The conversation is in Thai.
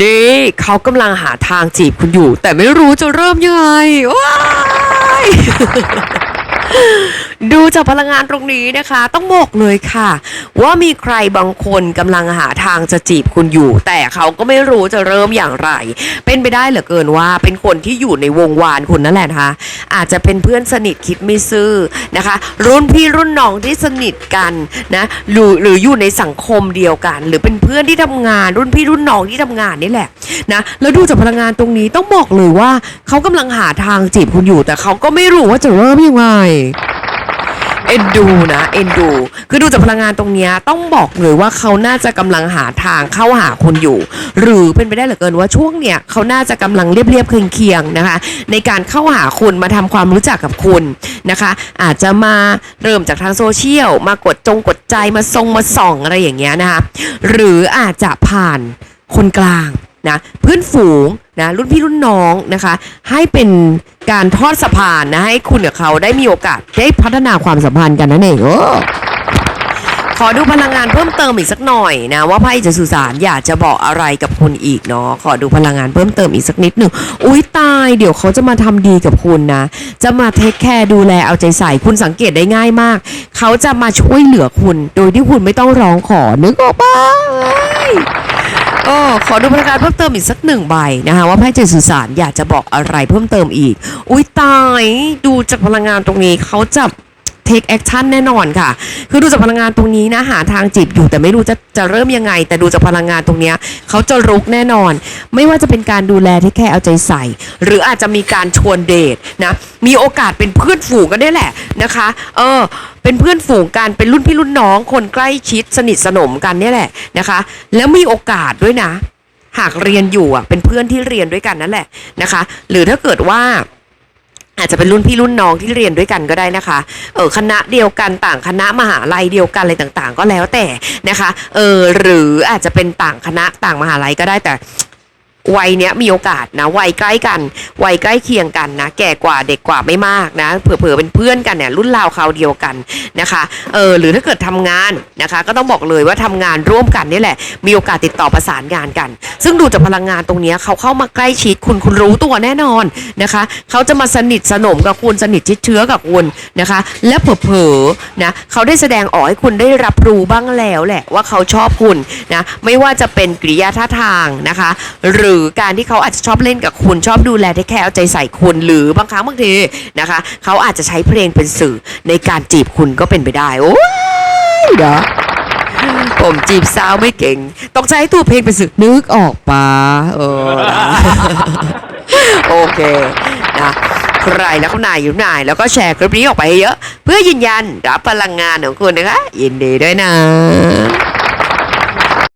นี่เขากำลังหาทางจีบคุณอยู่ แต่ไม่รู้จะเริ่มยังไงว้าย ดูจากพลังงานตรงนี้นะคะ ต้องบอกเลยค่ะ ว่ามีใครบางคนกำลังหาทางจะจีบคุณอยู่ แต่เขาก็ไม่รู้จะเริ่มอย่างไร เป็นไปได้เหลือเกินว่าเป็นคนที่อยู่ในวงวานคุณนั่นแหละนะคะ อาจจะเป็นเพื่อนสนิทคิดไม่ซื่อนะคะ รุ่นพี่รุ่นน้องที่สนิทกันนะหรือหรืออยู่ในสังคมเดียวกัน หรือเป็นเพื่อนที่ทำงาน รุ่นพี่รุ่นน้องที่ทำงานนี่แหละนะแล้วดูจากพลังงานตรงนี้ต้องบอกเลยว่าเขากำลังหาทางจีบคุณอยู่ แต่เขาก็ไม่รู้ว่าจะเริ่มยังไง อ็นดูนะเอ็นดู คือดูจากพลังงานตรงนี้ต้องบอกเลยว่าเขาน่าจะกำลังหาทางเข้าหาคุณอยู่ หรือเป็นไปได้เหลือเกินว่าช่วงเนี้ยเขาน่าจะกำลังเรียบเรียบเคียงเคียงๆนะคะ ในการเข้าหาคุณมาทำความรู้จักกับคุณนะคะ อาจจะมาเริ่มจากทางโซเชียลมากดจงกดใจมาทรงมาส่องอะไรอย่างเงี้ยนะคะ หรืออาจจะผ่านคนกลางนะเพื่อนฝูง นะรุ่นพี่รุ่นน้องนะคะ ให้เป็นการทอดสะพานนะให้คุณกับเขาได้มีโอกาสได้พัฒนาความสัมพันธ์กันนั่นเองอขอดูพลังงานเพิ่มเติมอีกสักหน่อยนะว่าไพ่จะสื่อสารอยากจะบอกอะไรกับคุณอีกเนาะขอดูพลังงานเพิ่มเติมอีกสักนิดหนึ่งอุ้ยตายเดี๋ยวเขาจะมาทำดีกับคุณนะ จะมาเทคแคร์ดูแลเอาใจใส่คุณสังเกตได้ง่ายมาก เขาจะมาช่วยเหลือคุณ โดยที่คุณไม่ต้องร้องขอนึกออกปะ เอ้ยโอ้ขอดูพลังงานเพิ่มเติมอีกสักหนึ่งใบนะคะว่าไพ่เจดสื่อสารอยากจะบอกอะไรเพิ่มเติมอีก อุ้ยตายดูจากพลังงานตรงนี้เขาจะเทคแอคชั่นแน่นอนค่ะ คือดูจากพลังงานตรงนี้นะหาทางจีบอยู่แต่ไม่รู้จะจะเริ่มยังไง แต่ดูจากพลังงานตรงนี้เขาจะรุกแน่นอน ไม่ว่าจะเป็นการดูแลที่แค่เอาใจใส่ หรืออาจจะมีการชวนเดทนะมีโอกาสเป็นเพื่อนฝูงกันได้แหละนะคะ เออ เป็นเพื่อนฝูงกันเป็นรุ่นพี่รุ่นน้อง คนใกล้ชิดสนิทสนมกันนี่แหละนะคะ แล้วมีโอกาสด้วยนะ หากเรียนอยู่อะเป็นเพื่อนที่เรียนด้วยกันนั่นแหละนะคะ หรือถ้าเกิดว่าอาจจะเป็นรุ่นพี่รุ่นน้องที่เรียนด้วยกันก็ได้นะคะ เออคณะเดียวกันต่างคณะมหาลัยเดียวกันอะไรต่างๆ ก็แล้วแต่นะคะ เออหรืออาจจะเป็นต่างคณะต่างมหาลัยก็ได้แต่ วัยเนี้ยมีโอกาสนะวัยใกล้กันวัยใกล้เคียงกันนะ แก่กว่าเด็กกว่าไม่มากนะ เผื่อๆเป็นเพื่อนกันเนี่ยรุ่นราวคราวเดียวกันนะคะเออหรือถ้าเกิดทำงานนะคะ ก็ต้องบอกเลยว่าทำงานร่วมกันนี่แหละ มีโอกาสติดต่อประสานงานกัน ซึ่งดูจากพลังงานตรงนี้เขาเข้ามาใกล้ชิดคุณคุณรู้ตัวแน่นอนนะคะเขาจะมาสนิทสนมกับคุณสนิทชิดเชื้อกับคุณนะคะ และเผลอๆนะเขาได้แสดงออกให้คุณได้รับรู้บ้างแล้วแหละว่าเขาชอบคุณนะไม่ว่าจะเป็นกริยาท่าทางนะคะ หรือรือการที่เขาอาจจะชอบเล่นกับคุณชอบดูแลที่แค่เอาใจใส่คุณหรือบางครั้งบางทีนะคะ เขาอาจจะใช้เพลงเป็นสื่อในการจีบคุณก็เป็นไปได้ โอ้ยเดี๋ยวผมจีบสาวไม่เก่ง ต้องใช้ตัวเพลงเป็นสื่อนึกออกปะเออนะโอเคนะใครแล้วก็นายอยู่นาย แล้วก็แชร์คลิปนี้ออกไปเยอะ เพื่อยืนยันรับพลังงานของคุณนะคะ ยินดีด้วยนะ